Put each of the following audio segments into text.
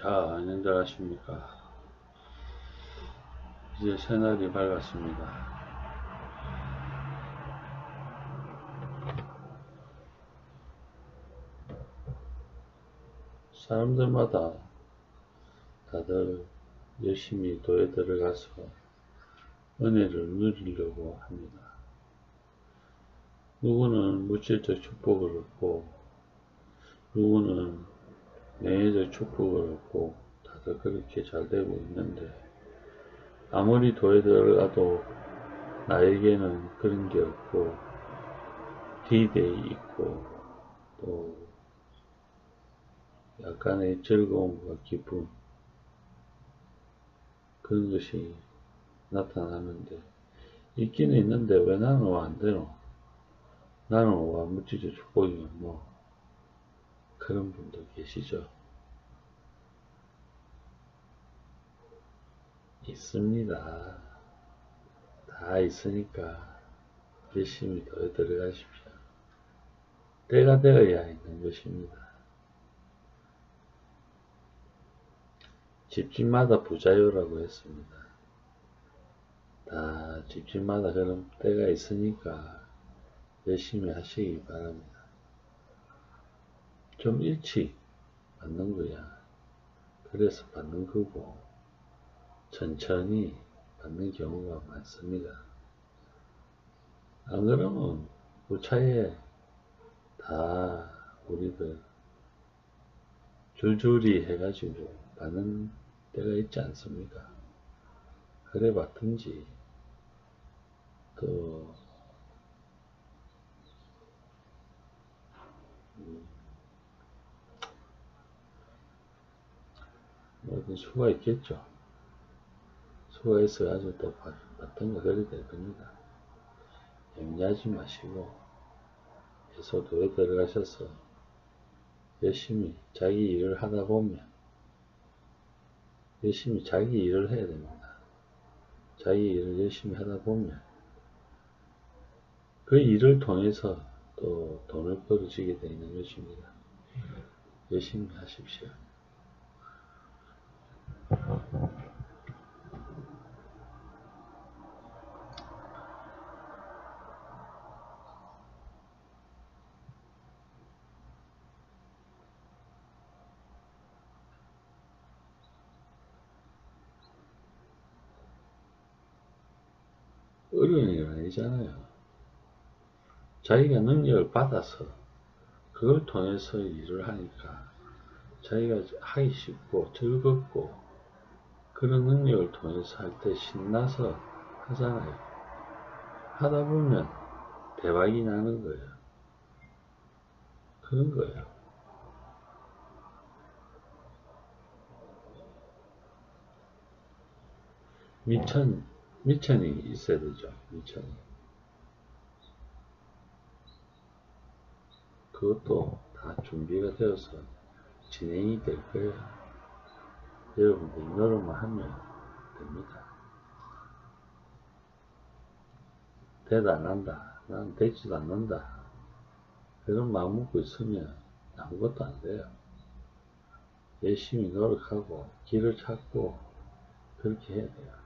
자, 안녕들 하십니까. 이제 새날이 밝았습니다. 사람들마다 다들 열심히 도에 들어가서 은혜를 누리려고 합니다. 누구는 물질적 축복을 얻고, 누구는 명예적 축복을 얻고, 다들 그렇게 잘 되고 있는데, 아무리 도에 들어가도 나에게는 그런 게 없고, 디데이 있고, 또 약간의 즐거움과 기쁨, 그런 것이 나타나는데, 있기는 있는데 왜 나는 왜안 되노? 나는 와 물질적 축복이면 뭐, 그런 분도 계시죠? 있습니다. 다 있으니까 열심히 더 들어가십시오. 때가 되어야 있는 것입니다. 집집마다 부자요라고 했습니다. 다 집집마다 그런 때가 있으니까 열심히 하시기 바랍니다. 좀 일찍 받는 거야. 그래서 받는 거고, 천천히 받는 경우가 많습니다. 안 그러면 무차에 다 우리들 줄줄이 해가지고 받는 때가 있지 않습니까? 그래 봤든지 또 음, 뭐든 수가 있겠죠. 수가 있어가지고 또 봤던 거 그리 될 겁니다. 염려하지 마시고 해소도에 들어가셔서 열심히 자기 일을 하다 보면 열심히 자기 일을 해야 됩니다. 자기 일을 열심히 하다 보면 그 일을 통해서 또 돈을 벌어지게 되는 것입니다. 열심히 하십시오. 어려운 일 아니잖아요. 자기가 능력을 받아서 그걸 통해서 일을 하니까 자기가 하기 쉽고 즐겁고 그런 능력을 통해서 할 때 신나서 하잖아요. 하다 보면 대박이 나는 거예요. 그런 거예요. 미천, 미천이 있어야 되죠. 미천이. 그것도 다 준비가 되어서 진행이 될 거예요. 여러분들 노력만 하면 됩니다. 되도 안 한다. 난 되지도 않는다. 그런 마음 먹고 있으면 아무것도 안 돼요. 열심히 노력하고 길을 찾고 그렇게 해야 돼요.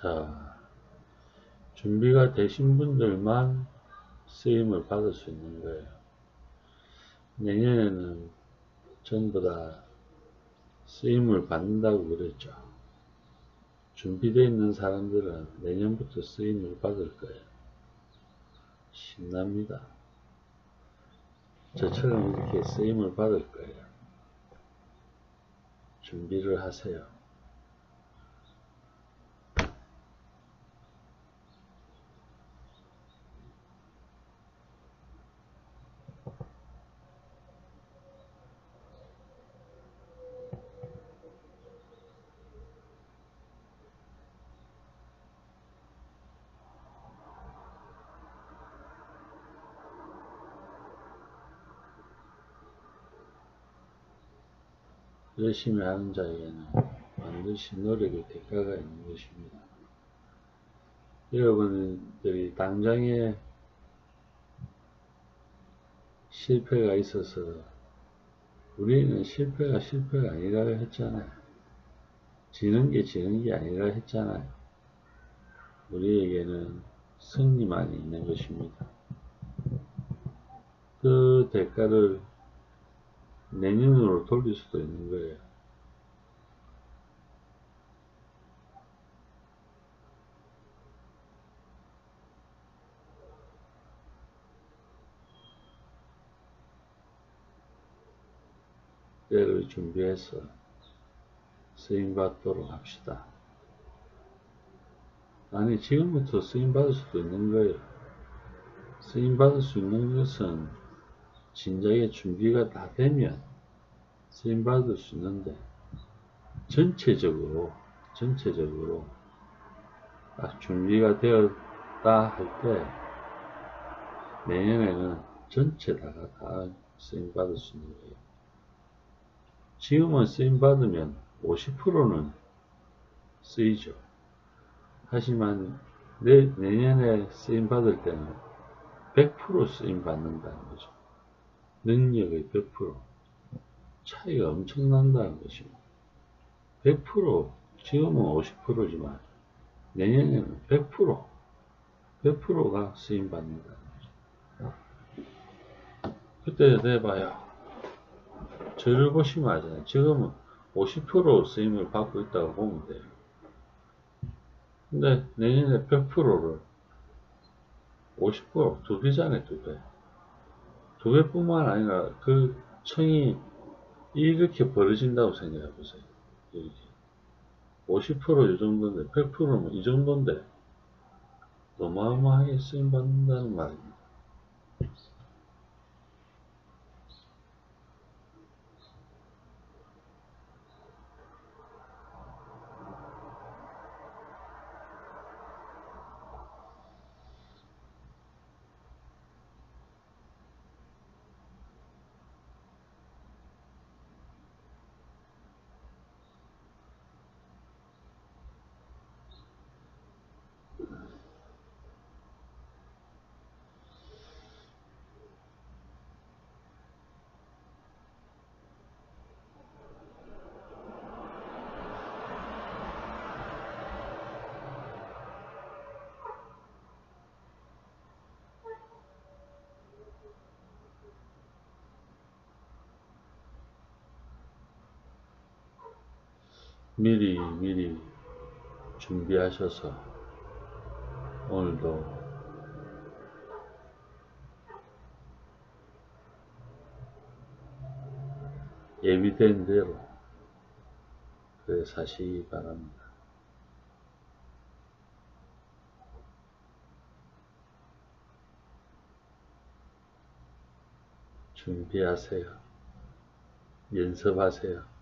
자, 준비가 되신 분들만 쓰임을 받을 수 있는 거예요. 내년에는 전부 다 쓰임을 받는다고 그랬죠. 준비되어 있는 사람들은 내년부터 쓰임을 받을 거예요. 신납니다. 저처럼 이렇게 쓰임을 받을 거예요. 준비를 하세요. 열심히 하는 자에게는 반드시 노력의 대가가 있는 것입니다. 여러분들이 당장에 실패가 있어서 우리는 실패가 실패가 아니라 했잖아요. 지는 게 지는 게 아니라 했잖아요. 우리에게는 승리만 있는 것입니다. 그 대가를 내년으로 돌릴 수도 있는 거예요. 때를 준비해서 쓰임받도록 합시다. 아니 지금부터 쓰임받을 수도 있는 거예요. 쓰임받을 수 있는 것은 진작에 준비가 다 되면 쓰임 받을 수 있는데 전체적으로 전체적으로 딱 준비가 되었다 할 때 내년에는 전체 다가 다 쓰임 받을 수 있는 거예요. 지금은 쓰임 받으면 50%는 쓰이죠. 하지만 내, 내년에 쓰임 받을 때는 100% 쓰임 받는다는 거죠. 능력의 100% 차이가 엄청난다는 것입니다. 100% 지금은 50%지만 내년에는 100% 100%가 쓰임 받는다는 거죠. 그때 돼봐야 저를 보시면 알잖아요. 지금은 50% 쓰임을 받고 있다고 보면 돼요. 근데 내년에 100%를 50%두 배잖아요, 두 배. 두 배뿐만 아니라 그 청이 이렇게 벌어진다고 생각해 보세요. 이렇게. 50%이 정도인데 100%면 이 정도인데 어마어마하게 쓰임받는다는 말입니다. 미리 미리 준비하셔서 오늘도 예비된 대로 그래 사시기 바랍니다. 준비하세요. 연습하세요.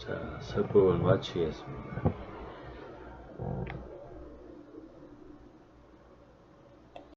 자, 설법을 마치겠습니다.